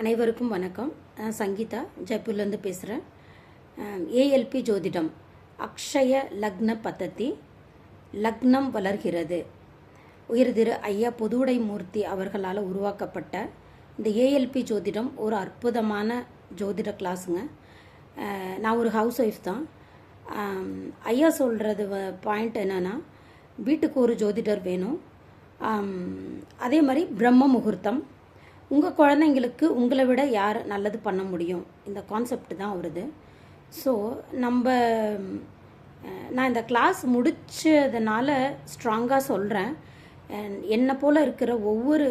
அனைவருக்கும் வணக்கம். நான் சங்கீதா ஜெய்ப்பூர்லேருந்து பேசுகிறேன் ஏஎல்பி ஜோதிடம் அக்ஷய லக்ன பத்தத்தி லக்னம் வளர்கிறது. உயர் திரு ஐயா பொதுவுடை மூர்த்தி அவர்களால் உருவாக்கப்பட்ட இந்த ஏஎல்பி ஜோதிடம் ஒரு அற்புதமான ஜோதிட கிளாஸுங்க நான் ஒரு ஹவுஸ் ஒய்ஃப் தான் ஐயா சொல்கிறது பாயிண்ட் என்னென்னா வீட்டுக்கு ஒரு ஜோதிடர் வேணும். அதே மாதிரி பிரம்ம முகூர்த்தம் உங்கள் குழந்தைங்களுக்கு உங்களை விட யார் நல்லது பண்ண முடியும்? இந்த கான்செப்ட் தான் வருது ஸோ நம்ம நான் இந்த கிளாஸ் முடித்ததுனால ஸ்ட்ராங்காக சொல்கிறேன் என்னை போல் இருக்கிற ஒவ்வொரு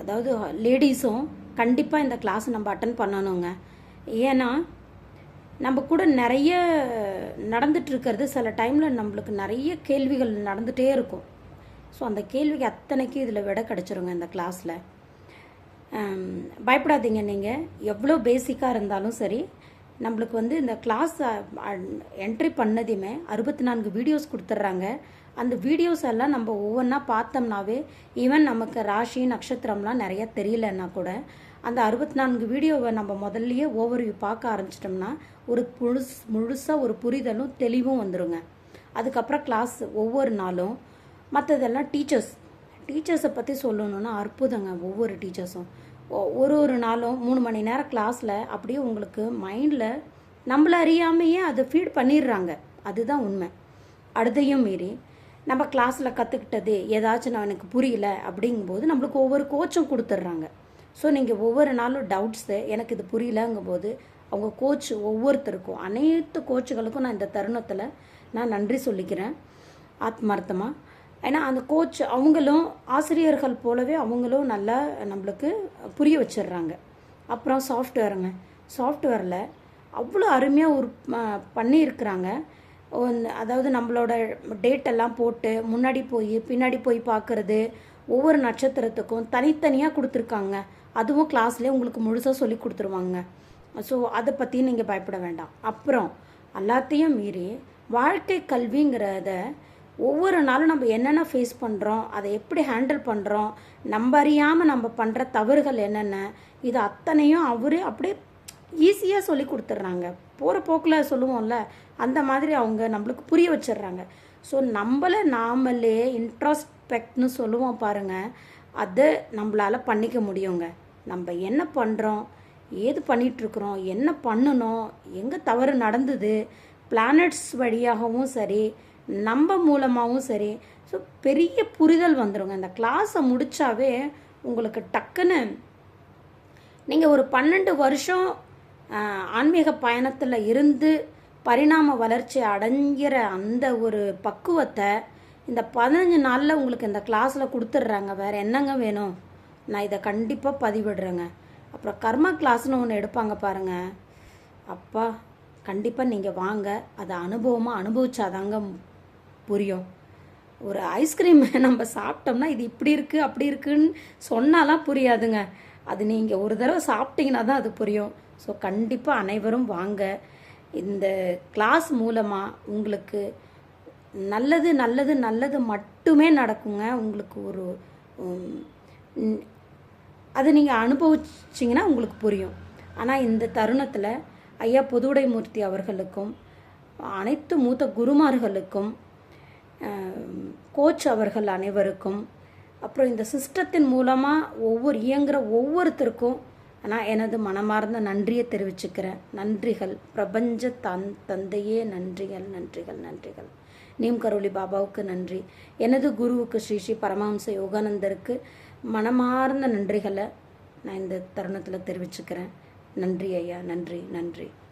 அதாவது லேடிஸும் கண்டிப்பாக இந்த கிளாஸ் நம்ம அட்டன் பண்ணணுங்க. ஏன்னா நம்ம கூட நிறைய நடந்துட்டு இருக்கிறது சில டைமில் நம்மளுக்கு நிறைய கேள்விகள் நடந்துகிட்டே இருக்கும். ஸோ அந்த கேள்விக்கு அத்தனைக்கும் இதில் விட கிடச்சிருங்க இந்த கிளாஸில் பயப்படாதீங்க நீங்கள் எவ்வளோ பேசிக்காக இருந்தாலும் சரி நம்மளுக்கு வந்து இந்த கிளாஸ் என்ட்ரி பண்ணதையுமே அறுபத்தி நான்கு வீடியோஸ் கொடுத்துட்றாங்க. அந்த வீடியோஸ் எல்லாம் நம்ம ஒவ்வொன்றா பார்த்தோம்னாவே ஈவன் நமக்கு ராசி நட்சத்திரம்லாம் நிறைய தெரியலன்னா கூட அந்த அறுபத்தி நான்கு வீடியோவை நம்ம முதல்லையே ஓவர்வியூ பார்க்க ஆரம்பிச்சிட்டோம்னா ஒரு முழுஸ் முழுசாக ஒரு புரிதலும் தெளிவும் வந்துருங்க. அதுக்கப்புறம் கிளாஸ் ஒவ்வொரு நாளும் மற்றதெல்லாம் டீச்சர்ஸ் டீச்சர்ஸை பற்றி சொல்லணுன்னா அற்புதங்க ஒவ்வொரு டீச்சர்ஸும் ஒரு ஒரு நாளும் மூணு மணி நேரம் கிளாஸில் அப்படியே உங்களுக்கு மைண்டில் நம்மள அறியாமையே அதை ஃபீட் பண்ணிடுறாங்க. அதுதான் உண்மை. அடுத்தையும் மீறி நம்ம கிளாஸில் கற்றுக்கிட்டது ஏதாச்சும் நான் எனக்கு புரியல அப்படிங்கும்போது நம்மளுக்கு ஒவ்வொரு கோச்சும் கொடுத்துட்றாங்க. ஸோ நீங்கள் ஒவ்வொரு நாளும் டவுட்ஸு எனக்கு இது புரியலங்கும்போது அவங்க கோச் ஒவ்வொருத்தருக்கும் அனைத்து கோச்சுகளுக்கும் நான் இந்த தருணத்தில் நான் நன்றி சொல்லிக்கிறேன். ஆத்மார்த்தமாக ஏன்னா அந்த கோச் அவங்களும் ஆசிரியர்கள் போலவே அவங்களும் நல்லா நம்மளுக்கு புரிய வச்சிடுறாங்க. அப்புறம் சாஃப்ட்வேருங்க சாஃப்ட்வேரில் அவ்வளோ அருமையாக ஒரு பண்ணியிருக்கிறாங்க. அதாவது நம்மளோட டேட்டெல்லாம் போட்டு முன்னாடி போய் பின்னாடி போய் பார்க்குறது ஒவ்வொரு நட்சத்திரத்துக்கும் தனித்தனியாக கொடுத்துருக்காங்க. அதுவும் கிளாஸ்லேயே உங்களுக்கு முழுசாக சொல்லி கொடுத்துருவாங்க. ஸோ அதை பற்றி நீங்கள் பயப்பட வேண்டாம். அப்புறம் எல்லாத்தையும் மீறி வாழ்க்கை கல்விங்கிறத ஒவ்வொரு நாளும் நம்ம என்னென்ன ஃபேஸ் பண்ணுறோம் அதை எப்படி ஹேண்டில் பண்ணுறோம் நம்ம அறியாமல் நம்ம பண்ணுற தவறுகள் என்னென்ன இது அத்தனையும் அவரே அப்படியே ஈஸியாக சொல்லி கொடுத்துட்றாங்க. போகிற போக்கில் சொல்லுவோம்ல அந்த மாதிரி அவங்க நம்மளுக்கு புரிய வச்சிடுறாங்க. ஸோ நம்மளை நாமளே இன்ட்ராஸ்பெக்ட்னு சொல்லுவோம் பாருங்கள் அதை நம்மளால் பண்ணிக்க முடியுங்க. நம்ம என்ன பண்ணுறோம் ஏது பண்ணிகிட்ருக்குறோம் என்ன பண்ணணும் எங்கே தவறு நடந்தது பிளானட்ஸ் வழியாகவும் சரி நம்ம மூலமாகவும் சரி. ஸோ பெரிய புரிதல் வந்துருங்க. இந்த கிளாஸை முடிச்சாவே உங்களுக்கு டக்குன்னு நீங்கள் ஒரு பன்னெண்டு வருஷம் ஆன்மீக பயணத்தில் இருந்து பரிணாம வளர்ச்சி அடைங்கிற அந்த ஒரு பக்குவத்தை இந்த பதினஞ்சு நாளில் உங்களுக்கு இந்த கிளாஸில் கொடுத்துட்றாங்க வேறு என்னங்க வேணும்? நான் இதை கண்டிப்பாக பதிவிடுறேங்க. அப்புறம் கர்மா கிளாஸ்னு ஒன்று எடுப்பாங்க பாருங்கள் அப்பா கண்டிப்பாக நீங்கள் வாங்க. அதை அனுபவமாக அனுபவிச்சாதாங்க புரியும். ஒரு ஐஸ்கிரீம் நம்ம சாப்பிட்டோம்னா இது இப்படி இருக்குது அப்படி இருக்குன்னு சொன்னாலாம் புரியாதுங்க. அது நீங்கள் ஒரு தடவை சாப்பிட்டீங்கன்னா தான் அது புரியும். ஸோ கண்டிப்பாக அனைவரும் வாங்க. இந்த கிளாஸ் மூலமாக உங்களுக்கு நல்லது நல்லது நல்லது மட்டுமே நடக்குங்க. உங்களுக்கு ஒரு அது நீங்கள் அனுபவிச்சிங்கன்னா உங்களுக்கு புரியும். ஆனால் இந்த தருணத்தில் ஐயா புதுவுடைமூர்த்தி அவர்களுக்கும் அனைத்து மூத்த குருமார்களுக்கும் கோச் அவர்கள் அனைவருக்கும் அப்புறம் இந்த சிஸ்டத்தின் மூலமாக ஒவ்வொரு இயங்குற ஒவ்வொருத்தருக்கும் நான் எனது மனமார்ந்த நன்றியை தெரிவிச்சுக்கிறேன். நன்றிகள். பிரபஞ்ச தன் தந்தையே நன்றிகள் நன்றிகள் நன்றிகள். நீம் கரோலி பாபாவுக்கு நன்றி. எனது குருவுக்கு ஸ்ரீ ஸ்ரீ பரமஹம்ச யோகானந்தருக்கு மனமார்ந்த நன்றிகளை நான் இந்த தருணத்தில் தெரிவிச்சுக்கிறேன். நன்றி ஐயா. நன்றி. நன்றி.